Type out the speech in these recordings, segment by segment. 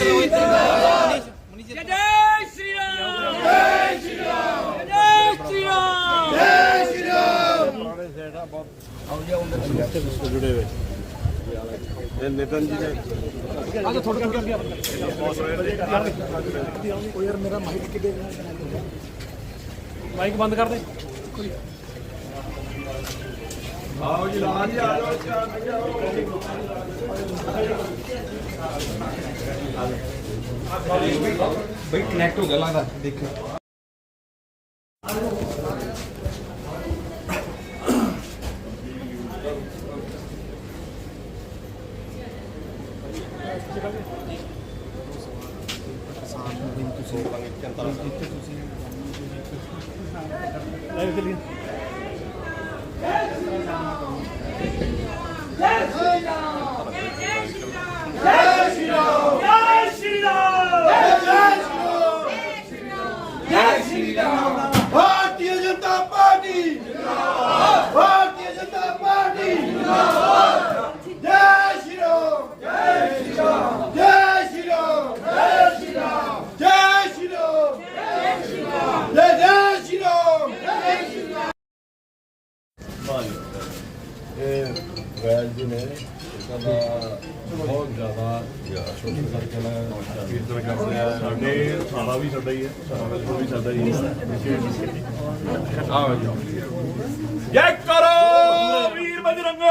Party ਜਿੰਦਾਬਾਦ ਜੈ ਸ਼੍ਰੀ ਰਾਮ ਜੈ ਸ਼੍ਰੀ ਰਾਮ ਜੈ ਸ਼੍ਰੀ ਰਾਮ ਜੈ ਸ਼੍ਰੀ ਰਾਮ ਪੁਰਾਣੇ ਸੈਟ ਆ ਬਹੁਤ ਆਉਂਦੇ ਉਹਦੇ ਜੁੜੇ ਹੋਏ ਇਹ ਨਿਤਨ ਜੀ ਨੇ ਆ ਥੋੜਾ ਕਰਕੇ ਅੱਗੇ ਆਪਾਂ ਉਹ ਯਾਰ ਮੇਰਾ ਮਾਈਕ ਕਿਤੇ ਮਾਈਕ ਬੰਦ ਕਰ ਦੇ ਆਓ ਜੀ ਲਾਂ ਜੀ ਆ ਜਾਓ। ਚਾਹ ਬਈ ਕਨੈਕਟ ਹੋ ਗਿਆ ਲੱਗਦਾ ਦੇਖੋ ਸਾਡੇ ਥਾਣਾ ਵੀ ਸਾਡਾ ਹੀ ਹੈ ਸਾਡਾ ਵੀ ਸਾਡਾ ਹੀ ਹੈ ਜੀ ਜੈ ਕਰੋ ਵੀਰ ਬਜਰੰਗੇ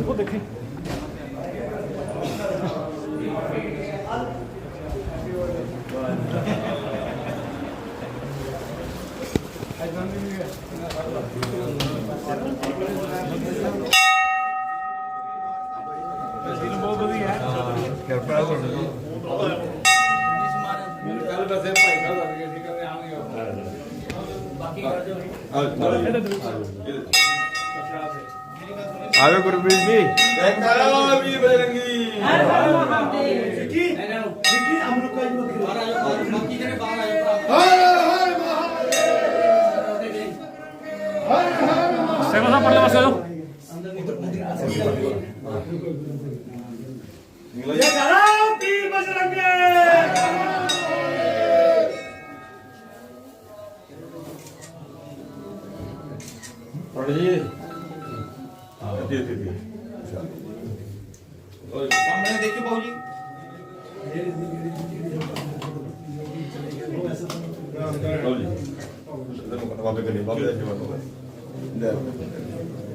ਉਹ ਦੇਖੀ। ਕਿਰਪਾ ਕਰੋ। ਜੀ ਕੱਲ ਬਸੇ ਭਾਈ ਸਾਹਿਬ ਆ ਗਏ ਠੀਕ ਹੈ ਆਉਂਗੇ ਬਾਕੀ ਕਰ ਦਿਓ ਆਵੇ ਗੁਰਬੀਰ ਜੀ। ਜੈਕਾਰਾ ਵੀ ਬਜਰੰਗੀ ਹਰ ਹਰ ਮਹਾਦੇਵ ਸਿੱਕੀ ਸਿੱਕੀ ਅਮਰੁਕਾ ਜੀ ਮੱਕੀ ਬਾਹਰ ਆਇਓ ਮੱਕੀ ਜਿਹੜੇ ਬਾਹਰ ਆਇਓ ਹਰ ਹਰ ਮਹਾਦੇਵ ਹਰ ਹਰ ਮਹਾਦੇਵ ਸੇਵਾ ਸਾਹਿਬ ਪਰਲੇ ਪਾਸੇ ਆਓ ਜੈਕਾਰਾ ਵੀ ਬਜਰੰਗੀ ਪੜ ਜੀ देते थे और सामने देखिए बाबू जी बाबू जी बाबू जी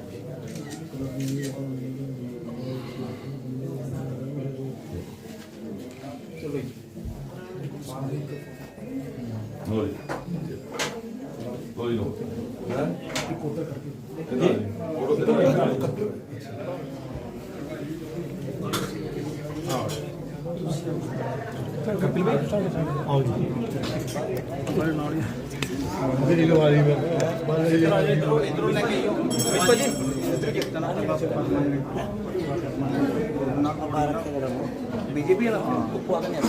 ਬੀਜੇਪੀ ਵਾਲਾ ਉੱਪਰ ਆ ਕੇ ਨਹੀਂ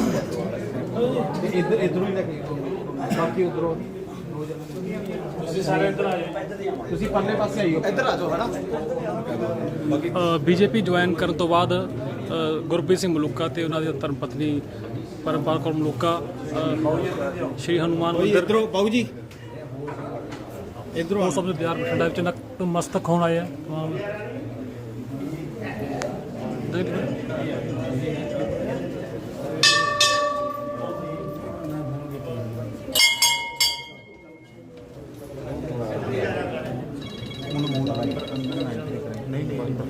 ਇੱਧਰ ਇੱਧਰੋਂ ਹੀ ਲੈ ਕੇ ਬਾਕੀ ਉਧਰੋਂ ਤੁਸੀਂ ਸਾਰੇ ਇੱਧਰ ਆ ਜਾਓ ਤੁਸੀਂ ਪਰਲੇ ਪਾਸੇ ਆਈਓ ਇੱਧਰ ਆ ਜਾਓ ਹਨਾ ਬੀਜੇਪੀ ਜੁਆਇਨ ਕਰਨ ਤੋਂ ਬਾਅਦ ਗੁਰਪ੍ਰੀਤ ਸਿੰਘ ਮਲੂਕਾ ਤੇ ਉਹਨਾਂ ਦੀ ਧਰਮ ਪਤਨੀ ਪਰਮਪਾਲ ਕੌਰ ਮਲੂਕਾ ਸ਼੍ਰੀ ਹਨੂਮਾਨ ਮੰਦਿਰ ਇੱਧਰੋਂ ਬਾਬੂ ਜੀ? ਇਧਰੋਂ ਸਭ ਬਿਆਰ ਬਠਿੰਡਾ ਵਿੱਚ ਮਸਤਕ ਹੋਣ ਆਏ ਆ। ਦੇਖ ਲਓ। ਉਹਨੂੰ ਮੂੰਹ ਲਗਾਈ ਪਰ ਅੰਦਰ ਨਾ ਨਹੀਂ ਨਹੀਂ ਅੰਦਰ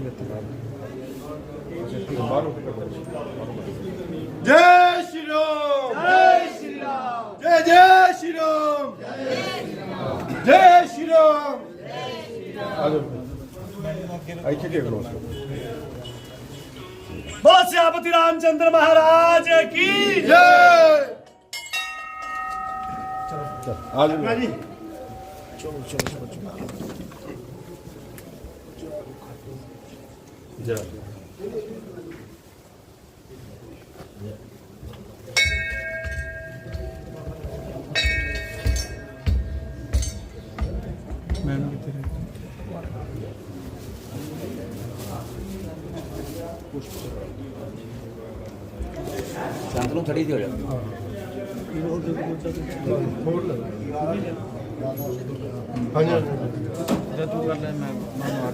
ਜੈ ਸ਼੍ਰੀ ਰਾਮ ਜੈ ਸ਼੍ਰੀ बोलो श्यापति रामचंद्र महाराज की जय चलो चलो चलो चलो ਸ਼ਾਂਤ ਨੂੰ ਥੜੀ ਦੀ ਹੋ ਜਾ ਜਦ ਤੂੰ ਕਰ ਲੈ ਮੈਂ ਮੈਂ ਮਾਰ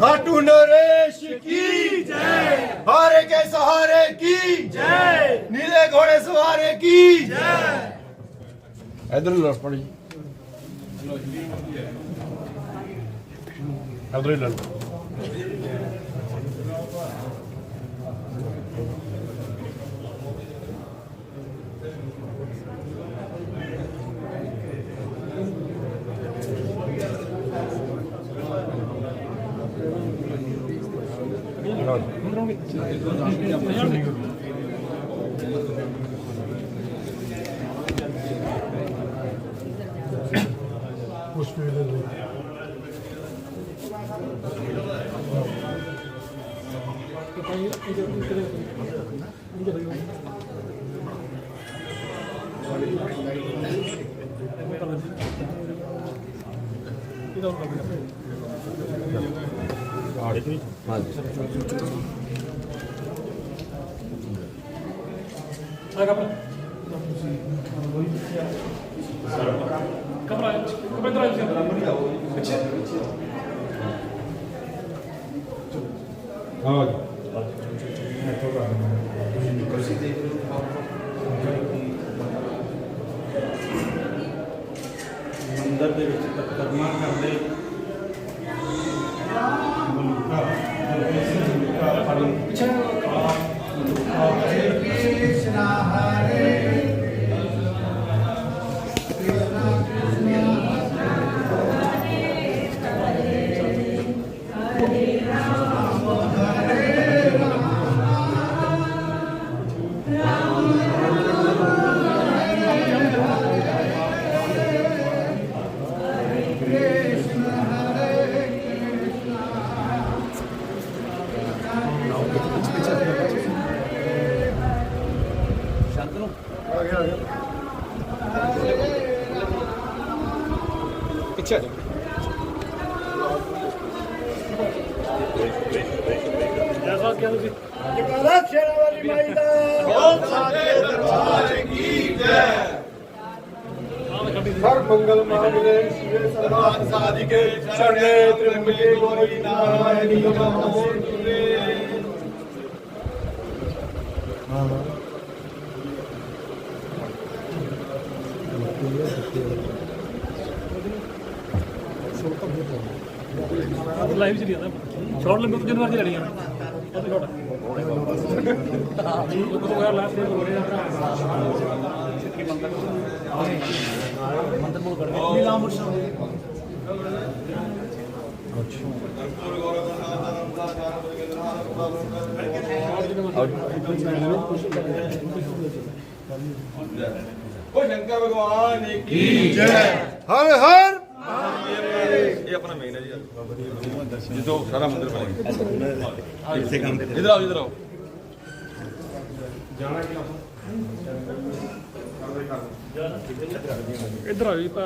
खाटू नरेश की जय हारे के सहारे की जय नीले घोड़े सवारे की जय इधर लड़ पड़ी इधर ही लड़ 이런 거 그냥. 아, 레드니. 맞아. 네. Merhaba. ਪਿੱਛੇ ਜਾ। ਜੈਸਾ ਕਿਹਾ ਤੁਸੀਂ? ਜਗਾਲਾ ਸ਼ੇਰਾ ਵਾਲੀ ਮਾਈ ਦਾ। ਬਹੁਤ ਸਾਡੇ ਦਰਬਾਰ ਕੀ ਜੈ। ਹਰ ਮੰਗਲ ਮਾਮਲੇ ਸਿਰੇ ਸਰਬਾਨ ਸਾਧਿਕੇ ਚੜ੍ਹੇ ਤ੍ਰਿਮਲੇ ਗੋਰੀ ਨਾਰਾਇਣੀ ਨਮੋ ਲਾਈਵ ਚ ਨਹੀਂ ਆਦਾ ਸ਼ਾਟ ਲੰਬੇ ਤੋਂ ਜਿੰਨੇ ਮਰਜ਼ੀ ਲੜੀਆਂ ਉਹ ਤੇ ਸ਼ਾਟ ਹਾਂ ਜੀ ਉਹ ਤੋਂ ਯਾਰ ਲਾਸਟ ਦੇ ਹੋ ਰਿਹਾ। ਸਿੱਕੀ ਮੰਦਰ ਮੰਦਰ ਮੋਲ ਕਰਦੇ ਨੀ ਨਾਮ ਮੁਰਸ਼ਾ ਉਹ ਸ਼ੰਕਰ ਭਗਵਾਨ ਕੀ ਜੈ। ਹਰ ਹਰ ਆਪਣਾ ਮੇਨ ਹੈ ਜੀ। ਜਿੱਦੋਂ ਸਾਰਾ ਮੰਦਿਰ ਬਣੇਗਾ ਇਸੇ ਕੰਮ ਤੇ ਇਧਰ ਆਓ ਇਧਰ ਆਓ। ਇੱਧਰ ਆ ਜੀ ਪਾ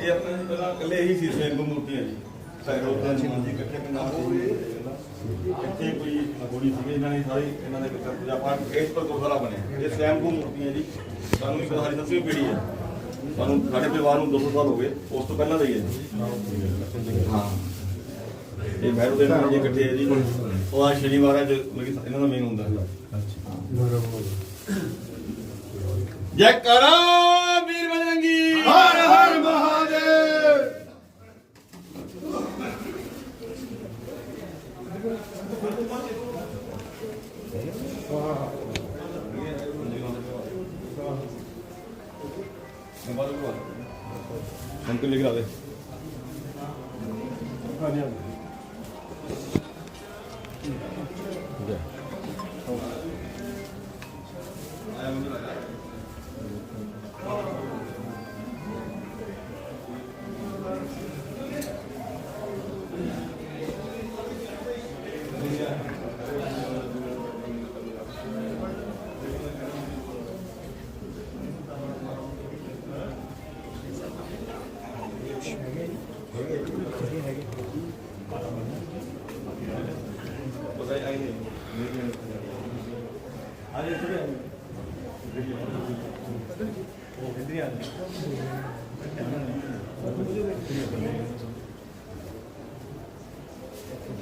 ਇਹ ਆਪਣਾ ਪਹਿਲਾਂ ਇਕੱਲੇ ਹੀ ਸੀ ਸਵੈਂਭੂ ਮੂਰਤੀਆਂ ਜੀ। ਸੈਰੋ ਦਾ ਜੀ ਮੰਜੀ ਇਕੱਠੇ ਪੰਜਾਬ ਦੇ ਇੱਥੇ ਕੋਈ ਗੋੜੀ ਸੀਗੇ ਇਹਨਾਂ ਨੇ ਸਾਰੀ ਇਹਨਾਂ ਦੇ ਪੂਜਾ ਪਾਠ। ਇਸ ਪਰ ਗੁਰਦੁਆਰਾ ਬਣਿਆ। ਇਹ ਸਵੈਂਭੂ ਮੂਰਤੀਆਂ ਜੀ। ਸਾਨੂੰ ਇੱਕ ਸਾਡੀ ਦਸਵੀਂ ਪੀੜ੍ਹੀ ਹੈ। ਸਾਨੂੰ ਸਾਡੇ ਪਰਿਵਾਰ ਨੂੰ 200 ਸਾਲ ਹੋ ਗਏ ਉਸ ਤੋਂ ਪਹਿਲਾਂ ਦਾ ਹੀ ਹੈ। ਹਾਂ। ਇਹ ਭੈਰੋ ਦੇ ਨਾਲ ਜੀ ਇਕੱਠੇ ਹੈ ਜੀ। ਉਹ ਆ ਸ਼ਨੀਵਾਰ ਜੋ ਮੇਰੀ ਇਹਨਾਂ ਦਾ ਮੇਨ ਹੁੰਦਾ ਹੈ। ਜੈ ਕਰਾ ਵੀਰ ਬਜਰੰਗੀ। ਹਰ ਹਰ ਮਹਾਦੇਵ। ਅੰਕਲ ਲਿਖ ਲਾ ਦੇ।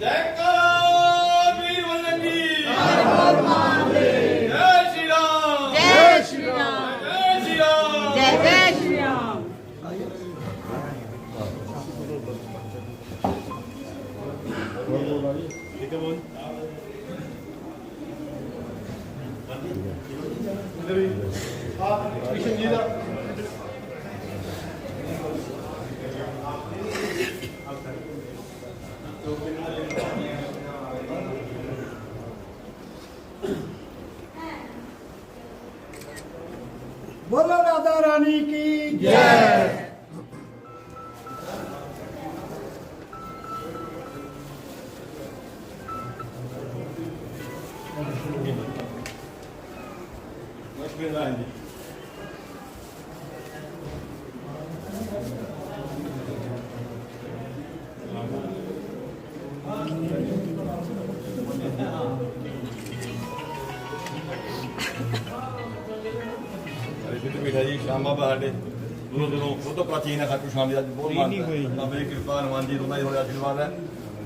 ਜੈ ਕਰਾ ਜਿੱਤ ਬੈਠਾ ਜੀ ਸ਼ਾਮ ਬਾਬਾ ਸਾਡੇ ਦੂਰੋਂ ਦੂਰੋਂ ਉਹ ਤੋਂ ਪ੍ਰਾਚੀਨ ਹੈ ਖਾਟੂ ਸ਼ਾਮ ਦੀ ਅੱਜ ਬਹੁਤ ਮਾਨਤਾ ਹੈ ਬਾਬੇ ਦੀ ਕਿਰਪਾ ਹਨੂਮਾਨ ਜੀ ਦਾ ਥੋੜਾ ਆਸ਼ੀਰਵਾਦ ਹੈ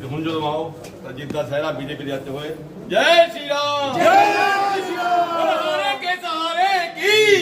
ਤੇ ਹੁਣ ਜਦੋਂ ਆਓ ਤਾਂ ਜਿੱਤ ਦਾ ਸਹਿਰਾ ਬੀਜੇਪੀ ਦੇ ਹੱਥ ਹੋਏ ਜੈ ਸ਼੍ਰੀ ਰਾਮ ਜੈ ਸ਼੍ਰੀ ਰਾਮ ਸਹਾਰੇ ਕੇ ਸਹਾਰੇ ਕੀ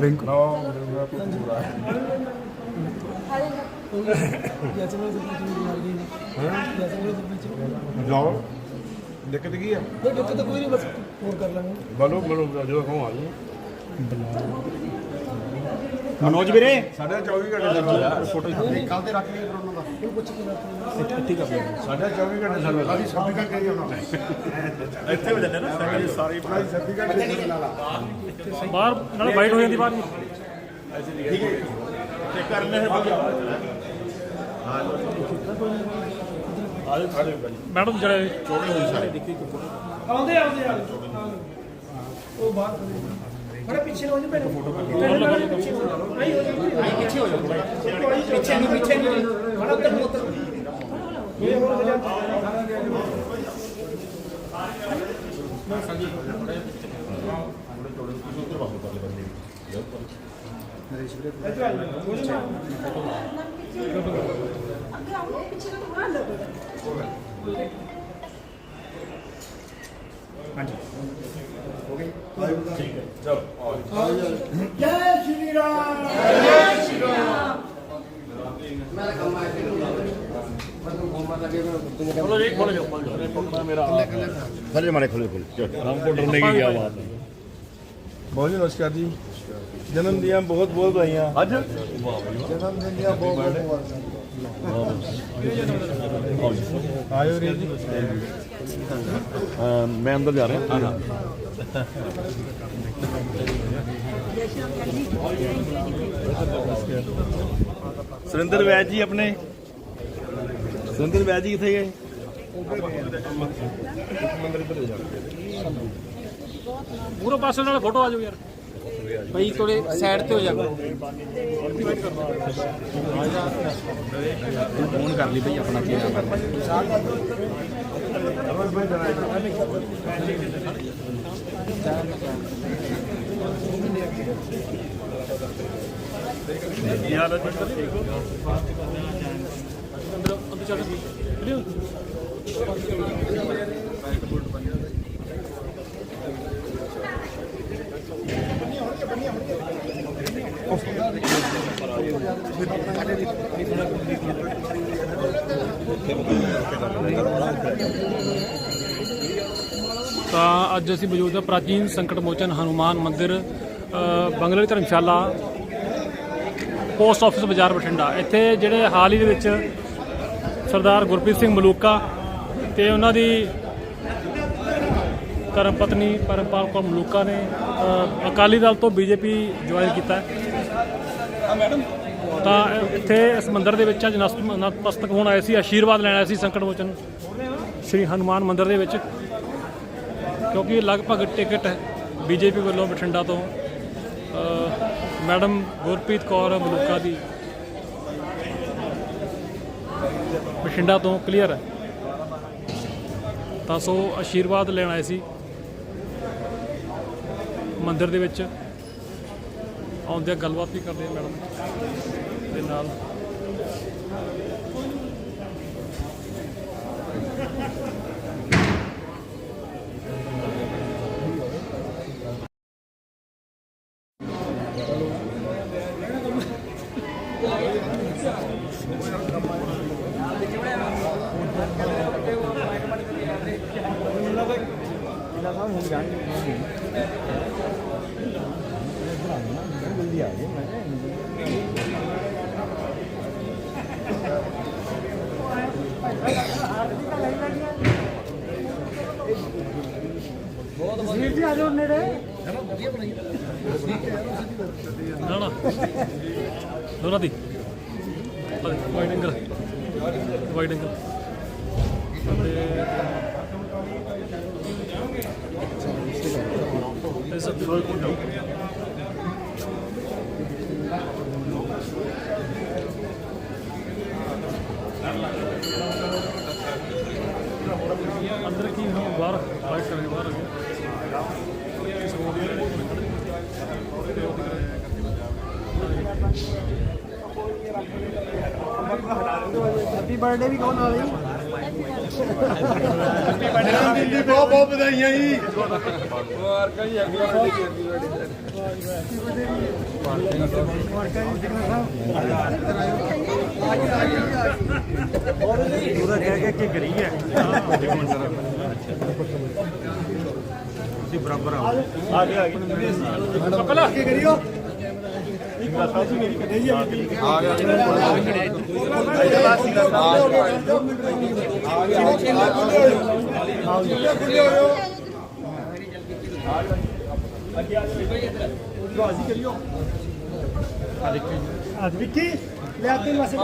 रिंकू नो मेरा कुछ बुरा है जैसे मैं जैसे मैं जैसे मैं जैसे मैं ਦਿੱਕਤ ਕੀ ਹੈ ਕੋਈ ਦਿੱਕਤ ਕੋਈ ਨਹੀਂ ਬਸ ਹੋਰ ਕਰ ਲਾਂਗੇ। ਬਲੋ ਬਲੋ ਜਦੋਂ ਕਹੋ ਆ ਜਾਓ ਮਨੋਜ ਵੀਰੇ? ਸਾਡਾ 24 ਘੰਟੇ ਸਰਵਿਸ ਫੋਟੋ ਕੱਲ ਤੇ ਰੱਖ ਲਈ ਫਿਰ ਉਹਨਾਂ ਦਾ। ਕੋਈ ਪੁੱਛ ਕੇ ਰੱਖ ਕਰ ਲਿਆ ਸਾਡਾ 24 ਘੰਟੇ ਸਰਵਿਸ ਸਾਡੀ 26 ਘੰਟੇ ਹੀ ਹੋਣਾ ਇੱਥੇ ਹੋ ਜਾਂਦੇ ਨਾ ਸਾਰੇ ਸਾਰੇ ਸਾਡੀ 26 ਘੰਟੇ ਸਰਵਿਸ ਲਾ ਲਾ ਬਾਹਰ ਨਾਲ ਵਾਈਟ ਹੋ ਜਾਂਦੀ ਬਾਹਰ। ਜੀ। ਤੇ ਕਰਨੇ ਮੈਡਮ ਜਿਹੜੇ ਆਉਂਦੇ ਆਉਂਦੇ ਆ ਉਹ ਬਾਹਰ ਬੜਾ ਪਿੱਛੇ ਹੋ ਜਾ ਭੈਣ। ਫੋਟੋ ਕਰ ਪਿੱਛੇ ਹੋ ਜਾ ਨਹੀਂ ਹੋ ਜਾ ਪਿੱਛੇ ਹੋ ਜਾ ਪਿੱਛੇ ਨਹੀਂ ਪਿੱਛੇ ਨਹੀਂ ਬੜਾ ਉੱਤਰ ਉੱਤਰ ਇਹ ਹੋਰ ਹੋ ਜਾ ਜੈ ਸ਼੍ਰੀ ਰਾਮ। ਥੱਲੇ ਮਾਰੇ ਖੋਲੇ ਖੋਲੇ ਰਾਮਕੋਟ ਨੇ ਕੀ ਬਾਤ ਬਹੁਤ ਜੀ ਨਮਸਕਾਰ ਜੀ। ਜਨਮ ਦੀਆਂ ਬਹੁਤ ਬਹੁਤ ਵਧਾਈਆਂ। ਅੱਜ? ਆਇਓ ਰੇ ਜੀ। ਮੈਂ ਅੰਦਰ ਜਾ ਰਿਹਾ। ਹਾਂ ਸੁਰਿੰਦਰ ਵੈਦ ਜੀ ਆਪਣੇ। ਸੁਰਿੰਦਰ ਵੈਦ ਜੀ ਕਿੱਥੇ ਗਏ? ਪੂਰਾ ਪਾਸੇ ਨਾਲ ਫੋਟੋ ਆ ਜਾਓ ਯਾਰ। ਭਾਈ ਥੋੜੇ ਸਾਈਡ ਤੇ ਹੋ ਜਾ। ਫੋਨ ਕਰ ਲਈ ਬਈ ਆਪਣਾ ਕੀ ਨਾਮ ਹੈ? ਅੰਦਰ ਅੰਦਰ ਚੱਲ। ਵੀਡੀਓ ਤਾਂ ਅੱਜ ਅਸੀਂ ਮੌਜੂਦ ਹਾਂ ਪ੍ਰਾਚੀਨ ਸੰਕਟ ਮੋਚਨ ਹਨੂਮਾਨ ਮੰਦਿਰ ਬੰਗਲੇ ਧਰਮਸ਼ਾਲਾ, ਪੋਸਟ ਆਫਿਸ ਬਾਜ਼ਾਰ ਬਠਿੰਡਾ। ਇੱਥੇ ਜਿਹੜੇ ਹਾਲ ਹੀ ਦੇ ਵਿੱਚ ਸਰਦਾਰ ਗੁਰਪ੍ਰੀਤ ਸਿੰਘ ਮਲੂਕਾ ਤੇ ਉਹਨਾਂ ਦੀ ਧਰਮ ਪਤਨੀ ਪਰਮਪਾਲ ਕੌਰ ਮਲੂਕਾ ਨੇ ਅਕਾਲੀ ਦਲ ਤੋਂ ਬੀਜੇਪੀ ਜੁਆਇਨ ਕੀਤਾ। ਹੈ ਤਾਂ ਇੱਥੇ ਇਸ ਮੰਦਿਰ ਦੇ ਵਿੱਚ ਅੱਜ ਨਸਤ- ਨਤਮਸਤਕ ਹੋਣ ਆਏ ਸੀ, ਆਸ਼ੀਰਵਾਦ ਲੈਣ ਆਏ ਸੀ ਸੰਕਟ ਮੋਚਨ। ਸ੍ਰੀ ਹਨੂਮਾਨ ਮੰਦਿਰ ਦੇ ਵਿੱਚ, ਕਿਉਂਕਿ ਲਗਭਗ ਟਿਕਟ ਬੀਜੇਪੀ ਵੱਲੋਂ ਬਠਿੰਡਾ ਤੋਂ। ਮੈਡਮ ਗੁਰਪ੍ਰੀਤ ਕੌਰ ਮਲੂਕਾ ਦੀ ਬਠਿੰਡਾ ਤੋਂ ਕਲੀਅਰ ਹੈ। ਤਾਂ ਸੋ ਆਸ਼ੀਰਵਾਦ ਲੈਣ ਆਏ ਸੀ ਮੰਦਿਰ ਦੇ ਵਿੱਚ। ਆਉਂਦਿਆਂ ਗੱਲਬਾਤ ਵੀ ਕਰਦੇ ਆ ਮੈਡਮ। ਦੇ ਨਾਲ ਨਾ ਨਾ ਦੋਨਾਂ ਦੀ ਵਾਈਡ ਐਂਗਲ। Wide angle. ਇਸ ਸਭ ਅੰਦਰ ਕੀ ਹੁਣ ਬਾਹਰ ਬਾਹਰ ਕਰਾਂਗੇ ਬਾਹਰ ਆ ਗਏ ਬਰਥਡੇ ਵੀ ਕਹੋ ਨਾਲ ਹੀ ਜਨਮ ਦਿਨ ਦੀ ਬਹੁਤ ਬਹੁਤ ਵਧਾਈਆਂ ਜੀ। ਉਹਦਾ ਕਹਿ ਕਹਿ ਕੇ ਕਰੀ ਹੈ ਤੁਸੀਂ ਬਰਾਬਰ ਆਓ ਆ ਗਿਆ ਆ ਗਿਆ ਪਹਿਲਾਂ ਕੀ ਕਰਿਓ। ਅੱਜ ਵਿੱਕੀ ਲੈ ਕੇ ਵਾਸੇ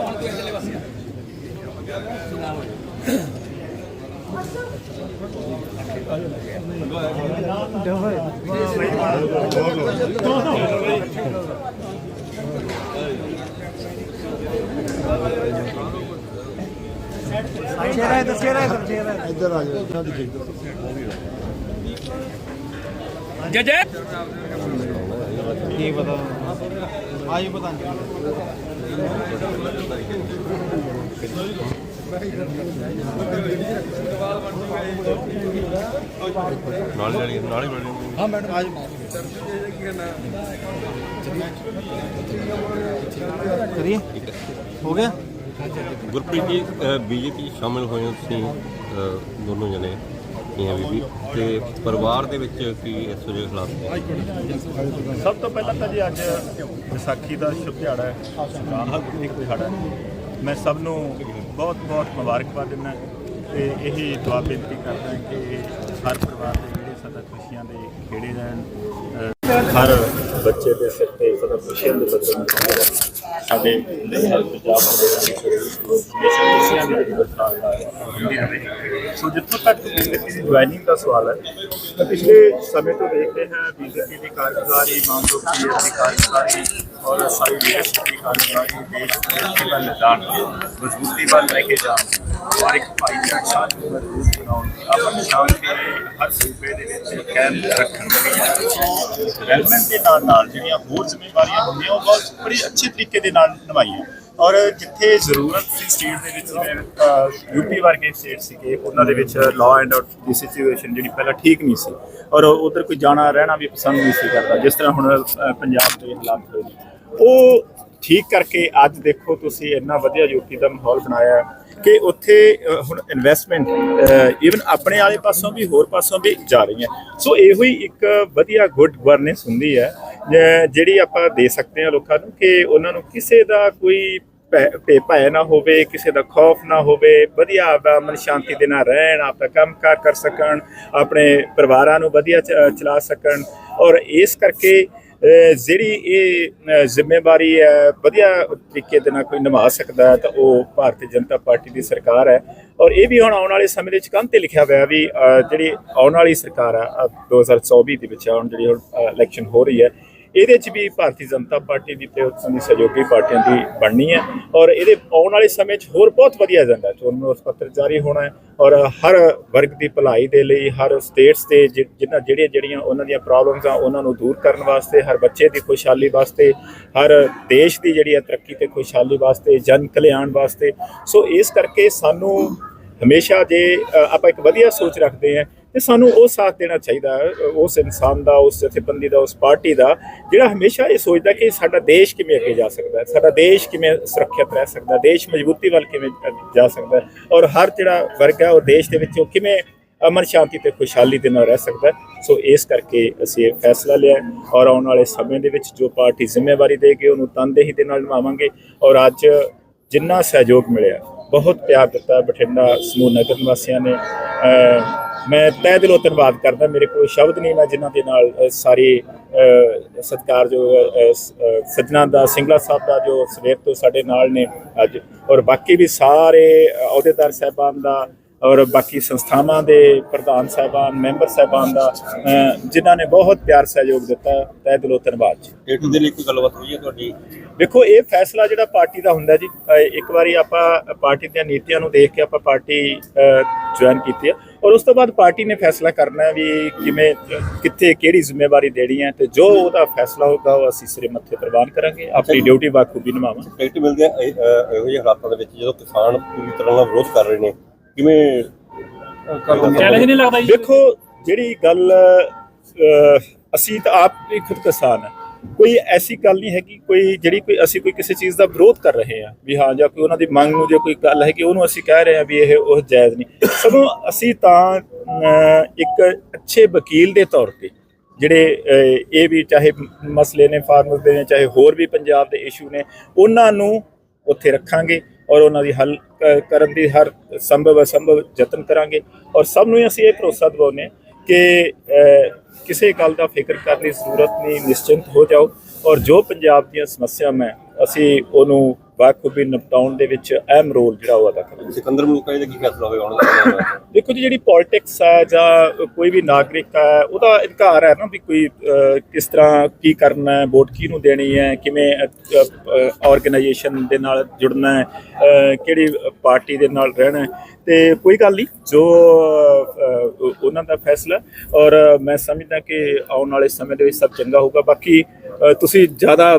ਚਿਹਰਾ ਇੱਧਰ ਚਿਹਰਾ ਇੱਧਰ ਚਿਹਰਾ ਇੱਧਰ ਆ ਜਾਓ ਜੈ ਜੈ ਕੀ ਪਤਾ ਆਈ ਪਤਾ ਨਹੀਂ ਨਾਲ ਜਾਣੀ ਨਾਲ ਹੀ ਬਣੀ ਹਾਂ। ਮੈਡਮ ਆਜ ਕਰੀਏ? ਹੋ ਗਿਆ? ਗੁਰਪ੍ਰੀਤ ਜੀ ਬੀਜੇਪੀ ਸ਼ਾਮਿਲ ਹੋਏ ਹੋ ਤੁਸੀਂ ਦੋਨੋਂ ਜਣੇ ਬੈਠੀਆਂ ਬੀਬੀ। ਤੇ ਪਰਿਵਾਰ ਦੇ ਵਿੱਚ ਕੀ ਇਸ ਵੇਲੇ ਹਾਲਾਤ? ਨੇ ਸਭ ਤੋਂ ਪਹਿਲਾਂ ਤਾਂ ਜੀ ਅੱਜ ਵਿਸਾਖੀ ਦਾ ਸ਼ੁਭ ਦਿਹਾੜਾ ਹੈ। ਸਰਕਾਰ ਦੀ ਦਿਹਾੜਾ ਹੈ। ਮੈਂ ਸਭ ਨੂੰ ਬਹੁਤ ਬਹੁਤ ਮੁਬਾਰਕਬਾਦ ਦਿੰਦਾ ਤੇ ਇਹੀ ਦੁਆ ਬੇਨਤੀ ਕਰਦਾ ਕਿ ਹਰ ਪਰਿਵਾਰ ਦੇ ਜਿਹੜੇ ਸਦਾ ਖੁਸ਼ੀਆਂ ਦੇ ਖੇੜੇ ਰਹਿਣ ਹਰ ਬੱਚੇ ਦੇ ਸਿਰ ਤੇ ਸਦਾ ਖੁਸ਼ੀਆਂ ਦੇ ਬੱਦਲ ਸਾਡੇ ਪੰਜਾਬ ਦੇ ਖੁਸ਼ੀਆਂ ਦੀ ਬਰਸਾਤ ਹੁੰਦੀ ਰਹੇ ਸੋ ਜਿੱਥੋਂ ਤੱਕ ਬੀਜੇਪੀ ਦੀ ਜੁਆਇਨਿੰਗ ਦਾ ਸਵਾਲ ਹੈ ਤਾਂ ਪਿਛਲੇ ਸਮੇਂ ਤੋਂ ਦੇਖਦੇ ਹਾਂ ਬੀਜੇਪੀ ਦੀ ਕਾਰਗੁਜ਼ਾਰੀ ਮਾਨਯੋਗ ਪੀਐਮ ਦੀ ਕਾਰਗੁਜ਼ਾਰੀ ਔਰ ਸਾਰੀ ਲੀਡਰਸ਼ਿਪ ਦੀ ਕਾਰਗੁਜ਼ਾਰੀ ਦੇਸ਼ ਦੇ ਵੱਲ ਜਾਣ ਮਜ਼ਬੂਤੀ ਵੱਲ ਲੈ ਕੇ ਜਾਣ ਔਰ ਇੱਕ ਭਾਈਚਾਰਕ ਸਾਥ ਨੂੰ ਮਜ਼ਬੂਤ ਬਣਾਉਣ ਹਰ ਸੂਬੇ ਦੇ ਵਿੱਚ ਕਾਇਮ ਰੱਖਣ ਡਿਵੈਲਪਮੈਂਟ ਦੇ ਨਾਲ ਨਾਲ ਜਿਹੜੀਆਂ ਹੋਰ ਜ਼ਿੰਮੇਵਾਰੀਆਂ ਹੁੰਦੀਆਂ, ਉਹ ਬਹੁਤ ਬੜੀ ਅੱਛੇ ਤਰੀਕੇ ਦੇ ਨਾਲ ਨਿਭਾਈਆਂ। ਔਰ ਜਿੱਥੇ ਜ਼ਰੂਰਤ ਸੀ ਸਟੇਟ ਦੇ ਵਿੱਚ ਯੂਪੀ ਵਰਗੇ ਸਟੇਟ ਸੀਗੇ, ਉਹਨਾਂ ਦੇ ਵਿੱਚ ਲਾਅ ਐਂਡ ਆਰਡਰ ਦੀ ਸਿਚੁਏਸ਼ਨ ਜਿਹੜੀ ਪਹਿਲਾਂ ਠੀਕ ਨਹੀਂ ਸੀ। ਔਰ ਉਧਰ ਕੋਈ ਜਾਣਾ ਰਹਿਣਾ ਵੀ ਪਸੰਦ ਨਹੀਂ ਸੀ ਕਰਦਾ, ਜਿਸ ਤਰ੍ਹਾਂ ਹੁਣ ਪੰਜਾਬ ਦੇ ਹਾਲਾਤ ਹੋਏ ਉਹ ਠੀਕ ਕਰਕੇ ਅੱਜ ਦੇਖੋ ਤੁਸੀਂ ਇੰਨਾ ਵਧੀਆ ਯੂਪੀ ਦਾ ਮਾਹੌਲ ਬਣਾਇਆ ਕਿ ਉੱਥੇ ਹੁਣ ਇਨਵੈਸਟਮੈਂਟ ਇਵਨ ਆਪਣੇ ਵਾਲੇ ਪਾਸੋਂ ਵੀ, ਹੋਰ ਪਾਸੋਂ ਵੀ ਜਾ ਰਹੀ ਹੈ। ਸੋ ਇਹੋ ਹੀ ਇੱਕ ਵਧੀਆ ਗੁੱਡ ਗਵਰਨੈਂਸ ਹੁੰਦੀ ਹੈ ਜਿਹੜੀ ਆਪਾਂ ਦੇ ਸਕਦੇ ਹਾਂ ਲੋਕਾਂ ਨੂੰ ਕਿ ਉਹਨਾਂ ਨੂੰ ਕਿਸੇ ਦਾ ਕੋਈ ਭੈ- ਭੇ ਭੈ ਨਾ ਹੋਵੇ, ਕਿਸੇ ਦਾ ਖੌਫ ਨਾ ਹੋਵੇ, ਵਧੀਆ ਆਪਦਾ ਮਨ ਸ਼ਾਂਤੀ ਦੇ ਨਾਲ ਰਹਿਣ, ਆਪਦਾ ਕੰਮਕਾਰ ਕਰ ਸਕਣ, ਆਪਣੇ ਪਰਿਵਾਰਾਂ ਨੂੰ ਵਧੀਆ ਚ- ਚਲਾ ਸਕਣ। ਔਰ ਇਸ ਕਰਕੇ ਜਿਹੜੀ ਇਹ ਜ਼ਿੰਮੇਵਾਰੀ ਹੈ, ਵਧੀਆ ਤਰੀਕੇ ਦੇ ਨਾਲ ਕੋਈ ਨਿਭਾ ਸਕਦਾ ਹੈ, ਤਾਂ ਉਹ ਭਾਰਤੀ ਜਨਤਾ ਪਾਰਟੀ ਦੀ ਸਰਕਾਰ ਹੈ। ਔਰ ਇਹ ਵੀ ਹੁਣ ਆਉਣ ਵਾਲੇ ਸਮੇਂ ਦੇ ਵਿੱਚ ਕੰਨ ਤੇ ਲਿਖਿਆ ਹੋਇਆ ਵੀ ਜਿਹੜੀ ਆਉਣ ਵਾਲੀ ਸਰਕਾਰ ਆ, ਅਹ 2024 ਦੇ ਵਿੱਚ ਹੁਣ ਜਿਹੜੀ ਹੁਣ ਇਲੈਕਸ਼ਨ ਹੋ ਰਹੀ ਹੈ ਇਹਦੇ 'ਚ ਵੀ ਭਾਰਤੀ ਜਨਤਾ ਪਾਰਟੀ ਦੀ ਤੇ ਉਸ ਦੀ ਸਹਿਯੋਗੀ ਪਾਰਟੀਆਂ ਦੀ ਬਣਨੀ ਹੈ ਔਰ ਇਹਦੇ ਆਉਣ ਵਾਲੇ ਸਮੇਂ 'ਚ ਹੋਰ ਬਹੁਤ ਵਧੀਆ ਏਜੰਡਾ ਚੋਣ ਮਨੋਰਥ ਪੱਤਰ ਜਾਰੀ ਹੋਣਾ ਹੈ ਔਰ ਹਰ ਵਰਗ ਦੀ ਭਲਾਈ ਦੇ ਲਈ, ਹਰ ਸਟੇਟਸ ਤੇ ਜਿ- ਜਿਨ੍ਹਾਂ ਜਿਹੜੀਆਂ ਜਿਹੜੀਆਂ ਉਹਨਾਂ ਦੀਆਂ ਪ੍ਰੋਬਲਮਸ ਆ, ਉਹਨਾਂ ਨੂੰ ਦੂਰ ਕਰਨ ਵਾਸਤੇ, ਹਰ ਬੱਚੇ ਦੀ ਖੁਸ਼ਹਾਲੀ ਵਾਸਤੇ, ਹਰ ਦੇਸ਼ ਦੀ ਜਿਹੜੀ ਹੈ ਤਰੱਕੀ ਤੇ ਖੁਸ਼ਹਾਲੀ ਵਾਸਤੇ, ਜਨ ਕਲਿਆਣ ਵਾਸਤੇ। ਸੋ ਇਸ ਕਰਕੇ ਸਾਨੂੰ ਹਮੇਸ਼ਾ ਜੇ ਆਪਾਂ ਇੱਕ ਵਧੀਆ ਸੋਚ ਰੱਖਦੇ ਹਾਂ ਤੇ ਸਾਨੂੰ ਉਹ ਸਾਥ ਦੇਣਾ ਚਾਹੀਦਾ, ਉਸ ਇਨਸਾਨ ਦਾ, ਉਸ ਜਥੇਬੰਦੀ ਦਾ, ਉਸ ਪਾਰਟੀ ਦਾ, ਜਿਹੜਾ ਹਮੇਸ਼ਾ ਇਹ ਸੋਚਦਾ ਕਿ ਸਾਡਾ ਦੇਸ਼ ਕਿਵੇਂ ਅੱਗੇ ਜਾ ਸਕਦਾ ਹੈ, ਸਾਡਾ ਦੇਸ਼ ਕਿਵੇਂ ਸੁਰੱਖਿਅਤ ਰਹਿ ਸਕਦਾ ਦੇਸ਼ ਮਜ਼ਬੂਤੀ ਵੱਲ ਕਿਵੇਂ ਜਾ ਸਕਦਾ ਔਰ ਹਰ ਜਿਹੜਾ ਵਰਗ ਹੈ ਉਹ ਦੇਸ਼ ਦੇ ਵਿੱਚ ਉਹ ਕਿਵੇਂ ਅਮਨ ਸ਼ਾਂਤੀ ਤੇ ਖੁਸ਼ਹਾਲੀ ਦੇ ਨਾਲ ਰਹਿ ਸਕਦਾ ਸੋ ਇਸ ਕਰਕੇ ਅਸੀਂ ਇਹ ਫੈਸਲਾ ਲਿਆ ਔਰ ਆਉਣ ਵਾਲੇ ਸਮੇਂ ਦੇ ਵਿੱਚ ਜੋ ਪਾਰਟੀ ਜ਼ਿੰਮੇਵਾਰੀ ਦੇਗੀ, ਉਹਨੂੰ ਤਨਦੇਹੀ ਦੇ ਨਾਲ ਨਿਭਾਵਾਂਗੇ ਔਰ ਅੱਜ ਜਿੰਨਾ ਸਹਿਯੋਗ ਮਿਲਿਆ ਬਹੁਤ ਪਿਆਰ ਦਿੱਤਾ ਬਠਿੰਡਾ ਸਮੂਹ ਨਗਰ ਨਿਵਾਸੀਆਂ ਨੇ। ਮੈਂ ਤਹਿ ਦਿਲੋਂ ਧੰਨਵਾਦ ਕਰਦਾ, ਮੇਰੇ ਕੋਲ ਸ਼ਬਦ ਨਹੀਂ ਮੈਂ ਜਿਨ੍ਹਾਂ ਦੇ ਨਾਲ ਸਾਰੇ ਸਾਰੀ, ਅਹ ਸਤਿਕਾਰਯੋਗ ਸੱਜਣਾ ਦਾ, ਸਿੰਗਲਾ ਸਾਹਿਬ ਦਾ ਜੋ ਸਵੇਰ ਤੋਂ ਸਾਡੇ ਨਾਲ ਨੇ ਅੱਜ। ਔਰ ਬਾਕੀ ਵੀ ਸਾਰੇ ਅਹੁਦੇਦਾਰ ਸਾਹਿਬਾਨ ਦਾ ਔਰ ਬਾਕੀ ਸੰਸਥਾਵਾਂ ਦੇ ਪ੍ਰਧਾਨ ਸਾਹਿਬਾਨ, ਮੈਂਬਰ ਸਾਹਿਬਾਨ ਦਾ ਜਿਨ੍ਹਾਂ ਨੇ ਬਹੁਤ ਪਿਆਰ ਸਹਿਯੋਗ ਦਿੱਤਾ। ਤਹਿ ਦਿਲੋਂ ਧੰਨਵਾਦ ਜੀ। ਏਟੂ ਦੇ ਲਈ ਕੋਈ ਗੱਲਬਾਤ ਹੋਈ ਹੈ ਤੁਹਾਡੀ? ਦੇਖੋ ਇਹ ਫੈਸਲਾ ਜਿਹੜਾ ਪਾਰਟੀ ਦਾ ਹੁੰਦਾ ਜੀ ਇੱਕ ਵਾਰੀ ਆਪਾਂ ਪਾਰਟੀ ਦੀਆਂ ਨੀਤੀਆਂ ਨੂੰ ਦੇਖ ਕੇ ਆਪਾਂ ਪਾਰਟੀ ਜੁਆਇਨ ਕੀਤੀ ਹੈ ਔਰ ਉਸ ਤੋਂ ਬਾਅਦ ਪਾਰਟੀ ਨੇ ਫੈਸਲਾ ਕਰਨਾ ਵੀ ਕਿਵੇਂ ਕਿੱਥੇ ਕਿਹੜੀ ਜ਼ਿੰਮੇਵਾਰੀ ਦੇਣੀ ਹੈ ਤੇ ਜੋ ਉਹਦਾ ਫੈਸਲਾ ਹੋਗਾ ਉਹ ਅਸੀਂ ਸਿਰੇ ਮੱਥੇ ਪ੍ਰਵਾਨ ਕਰਾਂਗੇ। ਆਪਣੀ ਡਿਊਟੀ ਬਾਖੂਬੀ ਨਿਭਾਵਾਂਗੇ ਟਿਕਟ ਮਿਲਦੇ ਆ ਇਹ- ਜਿਹੇ ਹਾਲਾਤਾਂ ਦੇ ਵਿੱਚ ਜਦੋਂ ਕਿਸਾਨ ਪੂਰੀ ਤਰ੍ਹਾਂ ਨਾਲ ਵਿਰੋਧ ਕਰ ਰਹੇ ਨੇ ਕਿਵੇਂ ਚੈਲੰਜ ਨਹੀਂ ਲੱਗਦਾ ਜੀ? ਦੇਖੋ ਜਿਹੜੀ ਗੱਲ ਅਸੀਂ ਤਾਂ ਆਪ ਵੀ ਖੁਦ ਕਿਸਾਨ ਹੈ ਕੋਈ ਐਸੀ ਗੱਲ ਨਹੀਂ ਹੈਗੀ, ਕੋਈ ਜਿਹੜੀ ਕੋਈ ਅਸੀਂ ਕੋਈ ਕਿਸੇ ਚੀਜ਼ ਦਾ ਵਿਰੋਧ ਕਰ ਰਹੇ ਹਾਂ, ਵੀ ਹਾਂ ਜਾਂ ਕੋਈ ਉਹਨਾਂ ਦੀ ਮੰਗ ਨੂੰ ਜੇ ਕੋਈ ਗੱਲ ਹੈ ਕਿ ਉਹਨੂੰ ਅਸੀਂ ਕਹਿ ਰਹੇ ਹਾਂ ਵੀ ਇਹ ਉਹ ਜਾਇਜ਼ ਨਹੀਂ। ਸਗੋਂ ਅਸੀਂ ਤਾਂ ਇੱਕ ਅੱਛੇ ਵਕੀਲ ਦੇ ਤੌਰ ਤੇ ਜਿਹੜੇ ਇਹ ਵੀ ਚਾਹੇ ਮਸਲੇ ਨੇ ਫਾਰਮਰਸ ਦੇ ਨੇ, ਚਾਹੇ ਹੋਰ ਵੀ ਪੰਜਾਬ ਦੇ ਇਸ਼ੂ ਨੇ, ਉਹਨਾਂ ਨੂੰ ਉੱਥੇ ਰੱਖਾਂਗੇ ਔਰ ਉਹਨਾਂ ਦੀ ਹੱਲ ਕਰਨ ਦੀ ਹਰ ਸੰਭਵ ਅਸੰਭਵ ਯਤਨ ਕਰਾਂਗੇ। ਔਰ ਸਭ ਨੂੰ ਹੀ ਅਸੀਂ ਇਹ ਭਰੋਸਾ ਦਿਵਾਉਂਦੇ ਹਾਂ ਕਿ ਕਿਸੇ ਗੱਲ ਦਾ ਫਿਕਰ ਕਰਨ ਦੀ ਜ਼ਰੂਰਤ ਨਹੀਂ ਨਿਸ਼ਚਿੰਤ ਹੋ ਜਾਓ। ਔਰ ਜੋ ਪੰਜਾਬ ਦੀਆਂ ਸਮੱਸਿਆਵਾਂ ਹੈ, ਅਸੀਂ ਉਹਨੂੰ ਬਾਖੂਬੀ ਨਿਪਟਾਉਣ ਦੇ ਵਿੱਚ ਅਹਿਮ ਰੋਲ ਜਿਹੜਾ ਉਹ ਅਦਾ ਕਰਾਂਗੇ ਸਿਕੰਦਰ ਮਲੂਕਾ ਜੀ ਦਾ ਕੀ ਫੈਸਲਾ ਹੋਵੇਗਾ ਦਾ ਦੇਖੋ ਜੀ ਜਿਹੜੀ ਪੋਲਿਟਿਕਸ ਹੈ ਜਾਂ ਕੋਈ ਵੀ ਨਾਗਰਿਕ ਹੈ ਉਹਦਾ ਅਧਿਕਾਰ ਹੈ ਨਾ ਵੀ ਕੋਈ ਕਿਸ ਤਰ੍ਹਾਂ ਕੀ ਕਰਨਾ ਹੈ ਵੋਟ ਕਿਹਨੂੰ ਦੇਣੀ ਹੈ ਕਿਵੇਂ ਆਰਗੇਨਾਈਜੇਸ਼ਨ ਦੇ ਨਾਲ ਜੁੜਨਾ ਹੈ ਕਿਹੜੀ ਪਾਰਟੀ ਦੇ ਨਾਲ ਰਹਿਣਾ ਹੈ। ਤੇ ਕੋਈ ਗੱਲ ਨਹੀਂ ਜੋ ਉਹਨਾਂ ਦਾ ਫੈਸਲਾ। ਔਰ ਮੈਂ ਸਮਝਦਾ ਕਿ ਆਉਣ ਵਾਲੇ ਸਮੇਂ ਦੇ ਵਿੱਚ ਸਭ ਚੰਗਾ ਹੋਊਗਾ। ਬਾਕੀ ਤੁਸੀਂ ਜ਼ਿਆਦਾ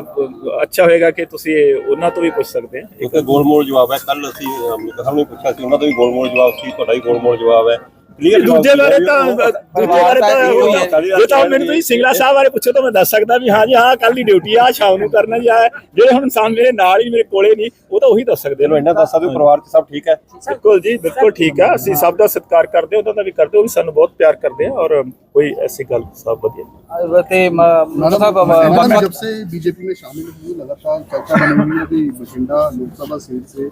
ਅੱਛਾ ਹੋਏਗਾ ਕਿ ਤੁਸੀਂ ਉਹਨਾਂ ਤੋਂ ਵੀ ਪੁੱਛ ਸਕਦੇ ਹੋ ਇੱਕ ਗੋਲਮੋਲ ਜਵਾਬ ਹੈ। ਕੱਲ ਅਸੀਂ ਅ, ਸਾਹਿਬ ਨੇ ਪੁੱਛਿਆ ਸੀ ਉਹਨਾਂ ਦਾ ਵੀ ਗੋਲਮੋਲ ਜਵਾਬ ਸੀ ਤੁਹਾਡਾ ਵੀ ਗੋਲਮੋਲ ਜਵਾਬ ਹੈ। ਦੂਜੇ ਬਾਰੇ ਤਾਂ ਦੂਜੇ ਬਾਰੇ ਤਾਂ ਜੇ ਤਾਂ ਮੈਨੂੰ ਤੁਸੀਂ ਸਿੰਗਲਾ ਸਾਹਿਬ ਬਾਰੇ ਪੁੱਛੋ ਤਾਂ ਮੈਂ ਦੱਸ ਸਕਦਾ ਵੀ ਹਾਂ ਜੀ ਹਾਂ ਕੱਲ ਦੀ ਡਿਊਟੀ ਆ ਸ਼ਾਮ ਨੂੰ ਕਰਨਾ ਜੀ ਆ ਜਿਹੜੇ ਹੁਣ ਸਾਹਮਣੇ ਮੇਰੇ ਨਾਲ ਹੀ ਮੇਰੇ ਕੋਲੇ ਨਹੀਂ ਉਹ ਤਾਂ ਉਹੀ ਦੱਸ ਸਕਦੇ ਚਲੋ ਇੰਨਾ ਦੱਸ ਸਕਦੇ ਹੋ, ਪਰਿਵਾਰ 'ਚ ਸਭ ਠੀਕ ਹੈ ਬਿਲਕੁਲ ਜੀ ਬਿਲਕੁਲ ਠੀਕ ਆ ਅਸੀਂ ਸਭ ਦਾ ਸਤਿਕਾਰ ਕਰਦੇ ਹਾਂ ਉਹਨਾਂ ਦਾ ਵੀ ਕਰਦੇ ਹਾਂ, ਉਹ ਵੀ ਸਾਨੂੰ ਬਹੁਤ ਪਿਆਰ ਕਰਦੇ ਆ ਔਰ ਕੋਈ ਐਸੀ ਗੱਲ ਸਭ ਵਧੀਆ ਤੇ ਮਨੋਂ ਸਾਹਿਬ मैडम जब से बीजेपी में शामिल हुई लगातार चर्चा बनी हुई है कि बठिंडा लोकसभा सीट से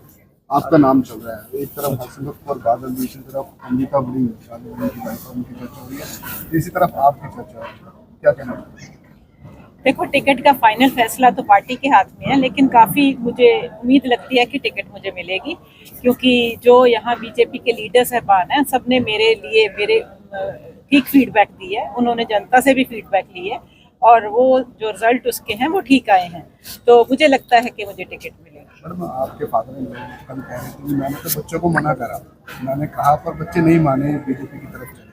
आपका नाम चल रहा है। एक तरफ़ हरसिमरत कौर बादल, दूसरी तरफ़ अमृता बड़ी उनकी चर्चा हो रही है। तीसरी तरफ़ आपकी चर्चा हो रही है। क्या कहना देखो, टिकट का फाइनल फैसला तो पार्टी के हाथ में है, लेकिन काफ़ी मुझे उम्मीद लगती है कि टिकट मुझे मिलेगी, क्योंकि जो यहाँ बीजेपी के लीडर साहबान हैं, सबने मेरे लिए मेरे ठीक फीडबैक दी है। उन्होंने जनता से भी फीडबैक ली है, और वो जो रिज़ल्ट उसके हैं, वो ठीक आए हैं। तो मुझे लगता है कि मुझे टिकट मिलेगा। मैडम आपके फादर इन कल कह रहे थे कि मैंने तो बच्चों को मना करा। मैंने कहा पर बच्चे नहीं माने बीजेपी की तरफ़ चले।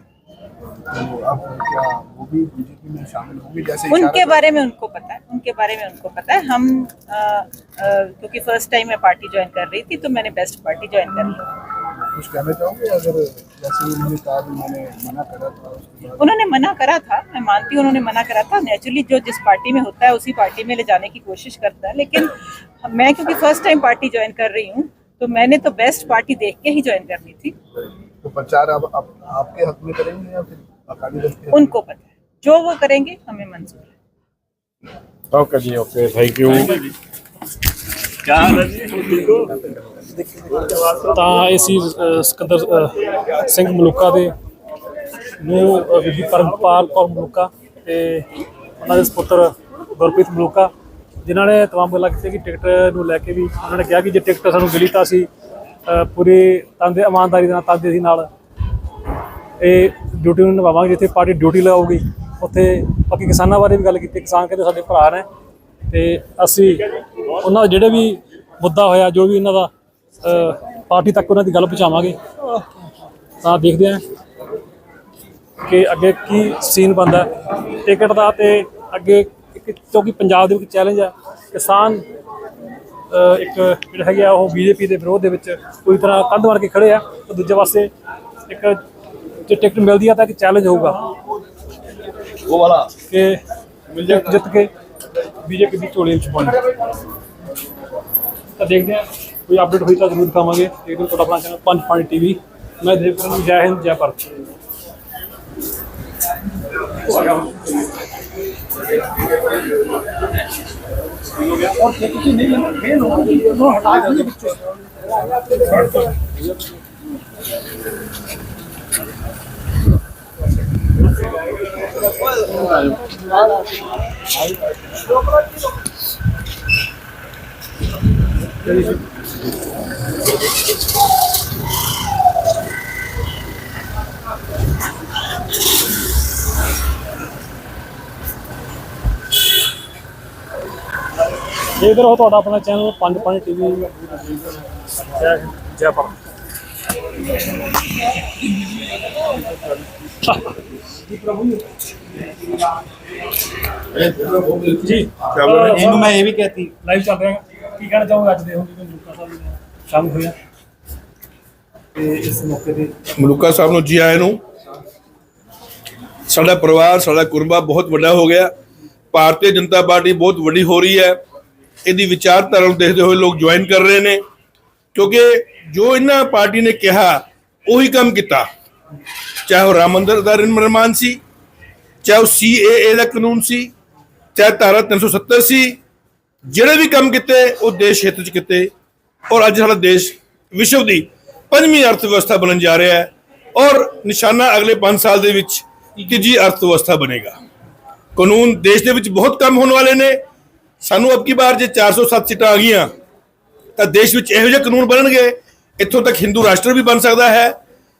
तो अब क्या वो भी बीजेपी में शामिल होंगे? जैसे उनके बारे में उनको पता है उनके बारे में उनको पता है। हम क्योंकि फ़र्स्ट टाइम मैं पार्टी ज्वाइन कर रही थी तो मैंने बेस्ट पार्टी ज्वाइन कर ली। कुछ कहना चाहोगे? अगर जैसे उन्होंने कहा तो उन्होंने मना करा था उन्होंने मना करा था मैं मानती हूँ उन्होंने मना करा था। नेचुरली जो जिस पार्टी में होता है उसी पार्टी में ले जाने की कोशिश करता है। लेकिन मैं क्योंकि फ़र्स्ट टाइम पार्टी ज्वाइन कर रही हूँ तो मैंने तो बेस्ट पार्टी देख के ही ज्वाइन करनी थी। तो प्रचार आप, आप, आपके हक में करेंगे या फिर अकाली दल उनको पता है। जो वो करेंगे हमें मंजूर है। ओके जी ओके थैंक यू क्या ਤਾਂ ਇਹ ਸੀ ਸਿਕੰਦਰ ਅ, ਸਿੰਘ ਮਲੂਕਾ ਦੇ ਨੂੰ ਅ, ਬੀਬੀ ਪਰਮਪਾਲ ਕੌਰ ਮਲੂਕਾ ਤੇ ਉਹਨਾਂ ਦੇ ਸੁਪੁੱਤਰ ਗੁਰਪ੍ਰੀਤ ਮਲੂਕਾ ਜਿਨ੍ਹਾਂ ਨੇ ਤਮਾਮ ਗੱਲਾਂ ਕੀਤੀਆਂ ਕਿ ਟਿਕਟ ਨੂੰ ਲੈ ਕੇ ਵੀ ਉਹਨਾਂ ਨੇ ਕਿਹਾ ਕਿ ਜੇ ਟਿਕਟ ਸਾਨੂੰ ਮਿਲੀ ਤਾਂ ਅਸੀਂ ਅ, ਪੂਰੀ ਤੰਦੇ ਇਮਾਨਦਾਰੀ ਦੇ ਨਾਲ ਤੰਦੇ ਸੀ ਨਾਲ ਇਹ ਡਿਊਟੀ ਨੂੰ ਨਿਭਾਵਾਂਗੇ ਜਿੱਥੇ ਪਾਰਟੀ ਡਿਊਟੀ ਲਗਾਊਗੀ ਉੱਥੇ ਬਾਕੀ ਕਿਸਾਨਾਂ ਬਾਰੇ ਵੀ ਗੱਲ ਕੀਤੀ ਕਿਸਾਨ ਕਹਿੰਦੇ ਸਾਡੇ ਭਰਾ ਨੇ ਤੇ ਅਸੀਂ ਉਹਨਾਂ ਦਾ ਜਿਹੜੇ ਵੀ ਮੁੱਦਾ ਹੋਇਆ ਜੋ ਵੀ ਇਹਨਾਂ ਦਾ ਪਾਰਟੀ ਤੱਕ ਉਹਨਾਂ ਦੀ ਗੱਲ ਪਹੁੰਚਾਵਾਂਗੇ। ਤਾਂ ਦੇਖਦੇ ਹਾਂ ਕਿ ਅੱਗੇ ਕੀ ਸੀਨ ਬੰਦਾ ਟਿਕਟ ਦਾ ਤੇ ਅੱਗੇ ਇੱਕ ਕਿਉਂਕਿ ਪੰਜਾਬ ਦੇ ਵਿੱਚ ਚੈਲੰਜ ਹੈ। ਕਿਸਾਨ ਇੱਕ ਜਿਹੜਾ ਹੈਗਾ ਉਹ ਬੀਜੇਪੀ ਦੇ ਵਿਰੋਧ ਦੇ ਵਿੱਚ ਪੂਰੀ ਤਰ੍ਹਾਂ ਕੰਧ ਮਾਰ ਕੇ ਖੜੇ ਆ। ਤੇ ਦੂਜੇ ਪਾਸੇ ਇੱਕ ਜੇ ਟਿਕਟ ਮਿਲਦੀ ਆ ਤਾਂ ਇੱਕ ਚੈਲੰਜ ਹੋਊਗਾ। ਉਹ ਵਾਲਾ। ਕਿ ਜਿੱਤ ਜਿੱਤ ਕੇ ਬੀਜੇਪੀ ਦੀ ਝੋਲੀ ਵਿੱਚ ਪਾਉਣੀ। ਤਾਂ ਦੇਖਦੇ ਹਾਂ। ਕੋਈ ਅਪਡੇਟ ਹੋਈ ਤਾਂ ਜ਼ਰੂਰ ਦਿਖਾਵਾਂਗੇ ਇੱਕ ਦਿਨ ਤੁਹਾਡਾ ਆਪਣਾ ਚੈਨਲ ਪੰਜ ਪਾਣੀ ਟੀਵੀ ਮੈਂ ਦੇਵ ਕਰਨ ਜੈ ਹਿੰਦ ਜੈ ਭਾਰਤ ਦੇਖਦੇ ਰਹੋ ਤੁਹਾਡਾ ਆਪਣਾ ਚੈਨਲ ਪੰਜ ਪਾਣੀ ਟੀਵੀ ਜੈ ਜੈ ਭਾਰਤ ਜੀ। ਇਹਨੂੰ ਮੈਂ ਇਹ ਵੀ ਕਹਤੀ। ਲਾਈਵ ਚੱਲ ਰਿਹਾ। ਕੀ ਕਹਿਣਾ ਚਾਹੋਗੇ ਅੱਜ ਦੇ ਹੁਣ ਜਿਵੇਂ ਲੋਕਾਂ ਸਾਹਿਬ ਨੂੰ ਸ਼ਾਮਲ ਹੋਇਆ ਤੇ ਇਸ ਮੌਕੇ ਤੇ ਮਲੂਕਾ ਸਾਹਿਬ ਨੂੰ ਜੀ ਆਇਆਂ ਨੂੰ। ਸਾਡਾ ਪਰਿਵਾਰ, ਸਾਡਾ ਕੁਰਬਾ ਬਹੁਤ ਵੱਡਾ ਹੋ ਗਿਆ। ਭਾਰਤੀ ਜਨਤਾ ਪਾਰਟੀ ਬਹੁਤ ਵੱਡੀ ਹੋ ਰਹੀ ਹੈ। ਇਹਦੀ ਵਿਚਾਰਧਾਰਾ ਨੂੰ ਦੇਖਦੇ ਹੋਏ ਲੋਕ ਜੁਆਇਨ ਕਰ ਰਹੇ ਨੇ। ਕਿਉਂਕਿ ਜੋ ਇਹਨਾਂ ਪਾਰਟੀ ਨੇ ਕਿਹਾ, ਉਹੀ ਕੰਮ ਕੀਤਾ। ਚਾਹੇ ਉਹ ਰਾਮ ਮੰਦਰ ਦਾ ਨਿਰਮਾਣ ਸੀ, ਚਾਹੇ ਉਹ ਸੀਏਏ ਦਾ ਕਾਨੂੰਨ ਸੀ, ਚਾਹੇ ਧਾਰਾ 370 ਸੀ ਜਿਹੜੇ ਵੀ ਕੰਮ ਕੀਤੇ, ਉਹ ਦੇਸ਼ ਹਿੱਤ ਚ ਕੀਤੇ। ਔਰ ਅੱਜ ਸਾਡਾ ਦੇਸ਼ ਵਿਸ਼ਵ ਦੀ ਪੰਜਵੀਂ ਅਰਥ ਵਿਵਸਥਾ ਬਣਨ ਜਾ ਰਿਹਾ ਹੈ। ਔਰ ਨਿਸ਼ਾਨਾ ਅਗਲੇ 5 ਸਾਲ ਦੇ ਵਿੱਚ ਤੀਜੀ ਅਰਥ ਵਿਵਸਥਾ ਬਣੇਗਾ। ਕਾਨੂੰਨ ਦੇਸ਼ ਦੇ ਵਿੱਚ ਬਹੁਤ ਕੰਮ ਹੋਣ ਵਾਲੇ ਨੇ। ਸਾਨੂੰ ਅਬਕੀ ਬਾਰ ਜੇ 407 ਸੀਟਾਂ ਆ ਗਈਆਂ, ਤਾਂ ਦੇਸ਼ ਵਿੱਚ ਇਹੋ ਜਿਹੇ ਕਾਨੂੰਨ ਬਣਨਗੇ, ਇੱਥੋਂ ਤੱਕ ਹਿੰਦੂ ਰਾਸ਼ਟਰ ਵੀ ਬਣ ਸਕਦਾ ਹੈ।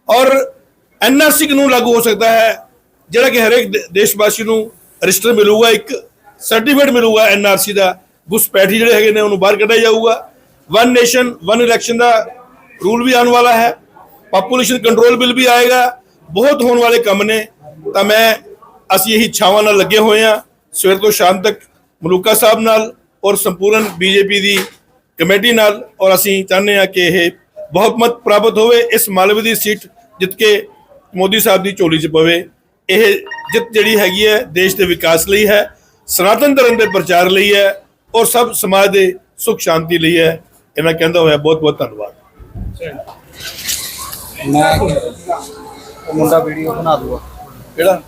ਔਰ ਐਨਆਰਸੀ ਕਾਨੂੰਨ ਲਾਗੂ ਹੋ ਸਕਦਾ ਹੈ, ਜਿਹੜਾ ਕਿ ਹਰੇਕ ਦੇ- ਦੇਸ਼ ਵਾਸੀ ਨੂੰ ਰਜਿਸਟਰ ਮਿਲੂਗਾ, ਇੱਕ ਸਰਟੀਫਿਕੇਟ ਮਿਲੂਗਾ ਐਨਆਰਸੀ ਦਾ। ਘੁਸਪੈਠੀ ਜਿਹੜੇ ਹੈਗੇ ਨੇ ਉਹਨੂੰ ਬਾਹਰ ਕੱਢਿਆ ਜਾਊਗਾ ਵਨ ਨੇਸ਼ਨ ਵਨ ਇਲੈਕਸ਼ਨ ਦਾ ਰੂਲ ਵੀ ਆਉਣ ਵਾਲਾ ਹੈ ਪਾਪੂਲੇਸ਼ਨ ਕੰਟਰੋਲ ਬਿੱਲ ਵੀ ਆਏਗਾ ਬਹੁਤ ਹੋਣ ਵਾਲੇ ਕੰਮ ਨੇ ਤਾਂ ਮੈਂ ਅਸੀਂ ਇਹੀ ਛਾਵਾਂ ਨਾਲ ਲੱਗੇ ਹੋਏ ਹਾਂ ਸਵੇਰ ਤੋਂ ਸ਼ਾਮ ਤੱਕ ਮਲੂਕਾ ਸਾਹਿਬ ਨਾਲ ਔਰ ਸੰਪੂਰਨ ਬੀਜੇਪੀ ਦੀ ਕਮੇਟੀ ਨਾਲ ਔਰ ਅਸੀਂ ਚਾਹੁੰਦੇ ਹਾਂ ਕਿ ਇਹ ਬਹੁਮਤ ਪ੍ਰਾਪਤ ਹੋਵੇ ਇਸ ਮਾਲਵੇ ਦੀ ਸੀਟ ਜਿੱਤ ਕੇ ਮੋਦੀ ਸਾਹਿਬ ਦੀ ਝੋਲੀ 'ਚ ਪਵੇ ਇਹ ਜਿੱਤ ਜਿਹੜੀ ਹੈਗੀ ਹੈ ਦੇਸ਼ ਦੇ ਵਿਕਾਸ ਲਈ ਹੈ ਸਨਾਤਨ ਧਰਮ ਦੇ ਪ੍ਰਚਾਰ ਲਈ ਹੈ ਔਰ ਸਭ ਸਮਾਜ ਦੇ ਸੁਖ ਸ਼ਾਂਤੀ ਲਈ ਹੈ। ਇਹਨਾਂ ਕਹਿੰਦਾ ਹੋਇਆ ਬਹੁਤ ਬਹੁਤ ਧੰਨਵਾਦ। ਮੈਂ ਉਹ ਮੁੰਡਾ ਵੀਡੀਓ ਬਣਾ ਦੂਗਾ। ਕਿਹੜਾ?